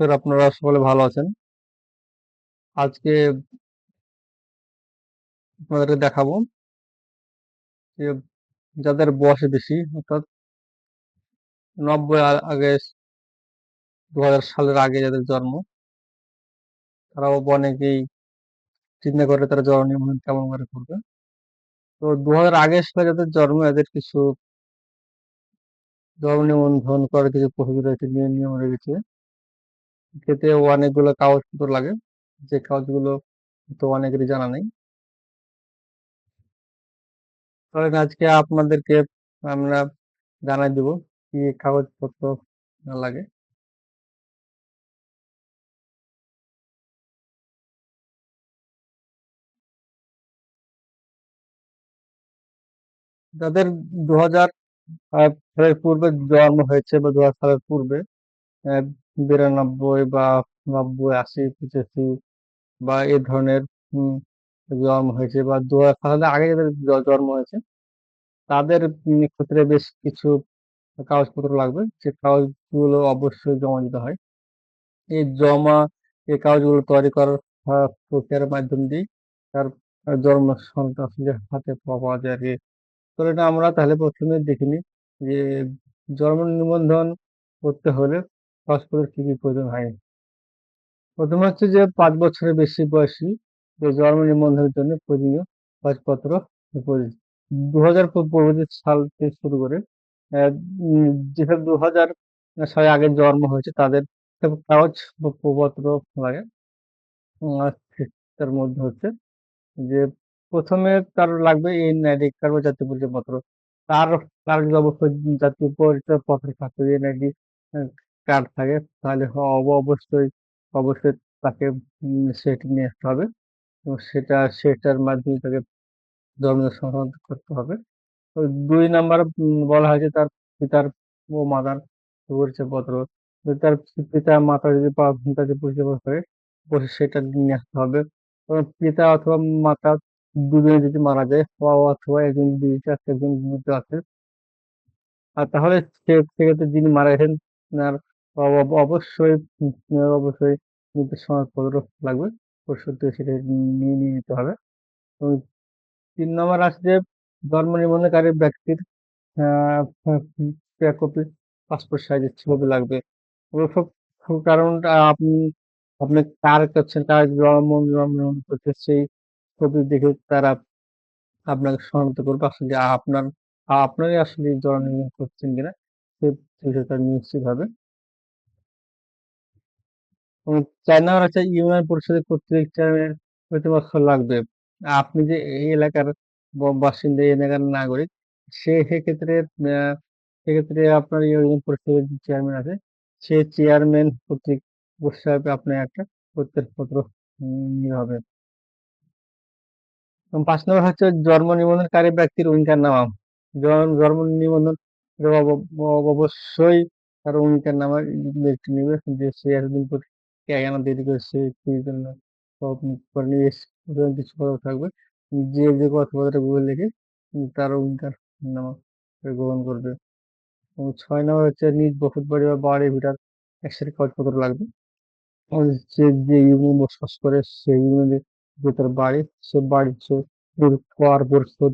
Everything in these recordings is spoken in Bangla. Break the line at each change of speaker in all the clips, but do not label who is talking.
স্যার আপনারা সকলে ভালো আছেন। আজকে আপনাদেরকে দেখাবো যে যাদের বয়স বেশি, অর্থাৎ নব্বই আগে দু হাজার সালের আগে যাদের জন্ম, তারাও অনেকেই চিন্তা করে তারা জন্ম নিবন্ধন কেমন করে করবে। তো দু হাজার আগে সালে যাদের জন্ম, এদের কিছু জন্ম নিবন্ধন করার কিছু রয়েছে নিয়ম রয়েছে। ক্ষেত্রে অনেকগুলো কাগজপত্র লাগে। যে কাগজগুলো তো অনেকেরই জানা নেই। আজকে আপনাদেরকে আমরা জানাই দেব কি কাগজপত্র লাগে। যাদের দু হাজার সালের পূর্বে জন্ম হয়েছে বা দু হাজার সালের পূর্বে বিরানব্বই বা নব্বই, আশি, পঁচাশি বা এ ধরনের জন্ম হয়েছে বা দু সালের আগে যাদের জন্ম হয়েছে, তাদের ক্ষেত্রে বেশ কিছু কাগজপত্র লাগবে। সে কাগজগুলো অবশ্যই জমা দিতে হয়। এই জমা, এই কাগজগুলো তৈরি করার প্রক্রিয়ার মাধ্যম দিয়ে তার জন্ম সন্তানের হাতে পাওয়া যায় আর কি তো এটা আমরা তাহলে প্রথমে দেখিনি যে জন্ম নিবন্ধন করতে হলে কাগজপত্রের কি কি প্রয়োজন হয়? প্রথমে হচ্ছে যে পাঁচ বছরের বেশি বয়সী যে জন্ম নিবন্ধনের জন্য প্রয়োজনীয় কাগজপত্র দু হাজার পরবর্তী সাল থেকে শুরু করে যেসব দু হাজার সালে আগে জন্ম হয়েছে তাদের কাগজ পত্র লাগে। তার মধ্যে হচ্ছে যে প্রথমে তার লাগবে এনআইডি কার্ড বা জাতীয় পরিচয়পত্র। তার তার যদি অবশ্যই জাতীয় পরিচয়পত্র থাকে এনআইডি কার্ড থাকে, তাহলে অবশ্যই অবশ্যই তাকে সেটি নিয়ে আসতে হবে। এবং সেটা, সেটার মাধ্যমে তাকে জন্ম সংক্রান্ত করতে হবে। দুই নাম্বার বলা হয়েছে তার পিতার ও মাতার পরিচয়পত্র। তার পিতা, মাতা যদি তাদের পরিচয়পত্র হয় সেটা নিয়ে আসতে হবে। পিতা অথবা মাতা দুজনে যদি মারা যায় অথবা একজন বিদেশে আছে একজন জীবিত আছে। আর তাহলে সেক্ষেত্রে যিনি মারা গেছেন, তার অবশ্যই অবশ্যই মৃত্যুর সনদপত্র লাগবে পরিশোধ সেটা নিয়ে নিয়ে নিতে হবে। তিন নম্বর আসছে জন্ম নিবন্ধনকারী ব্যক্তির কপি পাসপোর্ট সাইজের ছবি লাগবে। কারণ আপনি আপনি কার করছেন কার জন্ম নিবন্ধন করছে সেই ছবি দেখে তারা আপনাকে শনাক্ত করবে। আসলে আপনার, আপনারই আসলে জন্ম নিবন্ধন করছেন কিনা, সে বিষয়টা নিশ্চিত হবে। চার নম্বর হচ্ছে ইউনিয়ন পরিষদের কর্তৃক চেয়ারম্যানের প্রতিপক্ষ লাগবে। আপনি যে এই এলাকার বাসিন্দা, এই এলাকার নাগরিক, সে সেক্ষেত্রে সেক্ষেত্রে আপনার ইউনিয়ন পরিষদের যে চেয়ারম্যান আছে, সে চেয়ারম্যান কর্তৃক অবশ্যই আপনার একটা প্রত্যয়পত্র নিতে হবে। পাঁচ নম্বর হচ্ছে জন্ম নিবন্ধনকারী ব্যক্তির অঙ্গীকার নামা। জন্ম নিবন্ধন অবশ্যই তার অঙ্গীকার নামা ব্যক্তি নেবে যে সে এতদিন কেন দেরি করেছে, কি জন্য? কিছু কথা থাকবে। যে যে কথাবার্তা গুলো লিখে তার অঙ্গীকার নামা গ্রহণ করবে। ছয় নম্বর হচ্ছে নিজ বসত বাড়ি বা বাড়ি ভিটার একসাথে কাগজপত্র লাগবে। সে যে ইউনিয়ন বসবাস করে সেই ইউনিয়নের যে তার বাড়ি, সে বাড়ির সে কর পরিশোধ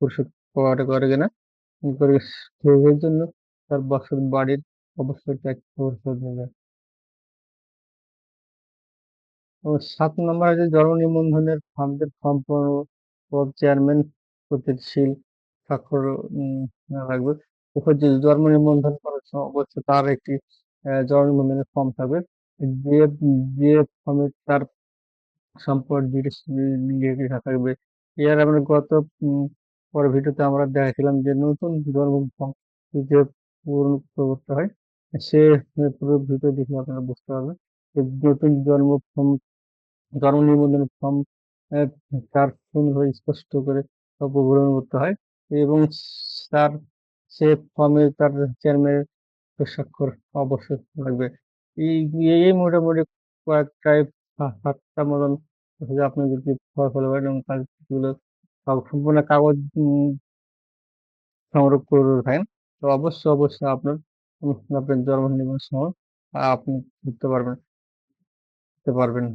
পরিশোধ করে কিনা করে সেই জন্য তার বসত বাড়ির অবশ্যই ট্যাক্স পরিশোধ নেবে সাত নম্বর হচ্ছে জন্ম নিবন্ধনের ফর্মদের সম্পূর্ণ চেয়ারম্যান প্রতিশীল স্বাক্ষর লাগবে। যে জন্ম নিবন্ধন করার অবশ্যই তার একটি জন্ম নিবন্ধনের ফর্ম থাকবে। যে যে ফর্মে তার ডিটেলস লেখা থাকবে। এর আমরা গত পরের ভিডিওতে আমরা দেখাছিলাম যে নতুন জন্ম ফর্ম যে পূরণ করতে হয়, সে পুরো ভিডিও দেখে আপনারা বুঝতে পারবেন নতুন জন্ম ফর্ম জন্ম নিবন্ধন ফর্ম তার সুন্দরভাবে স্পষ্ট করে পূরণ করতে হয় এবং তার সে ফর্মে তার চেয়ারম্যানের স্বাক্ষর অবশ্যই লাগবে এই এই মোটামুটি কয়েকটাই সাতটা মতন আপনি যদি ফলো করেন এবং কাজগুলো সম্পূর্ণ কাগজ সংগ্রহ করে থাকেন তো অবশ্যই অবশ্যই আপনার আপনার জন্ম নিবন্ধন সময় আপনি ঘুরতে পারবেন। পারবেন।